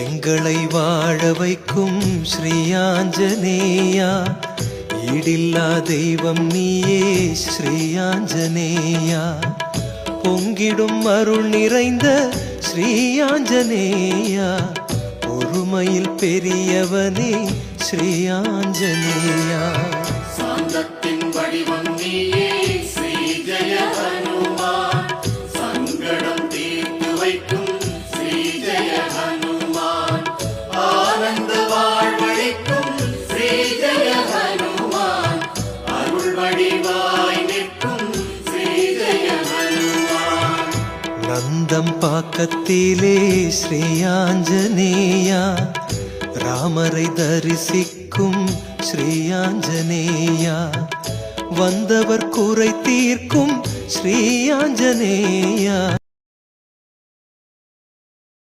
எங்களை வாழ வைக்கும் ஸ்ரீயாஞ்சனேயா ஈடில்லா தெய்வம் நீயே ஸ்ரீயாஞ்சனேயா பொங்கிடும் அருள் நிறைந்த ஸ்ரீயாஞ்சனேயா பொறுமையில் பெரியவனே ஸ்ரீயாஞ்சனேயா சாந்தத்தின் வடிவம் நந்தம் பாக்கத்திலே ஸ்ரீயாஞ்சனேயா ராமரை தரிசிக்கும் ஸ்ரீயாஞ்சனேயா வந்தவர் குறை தீர்க்கும் ஸ்ரீயாஞ்சனேயா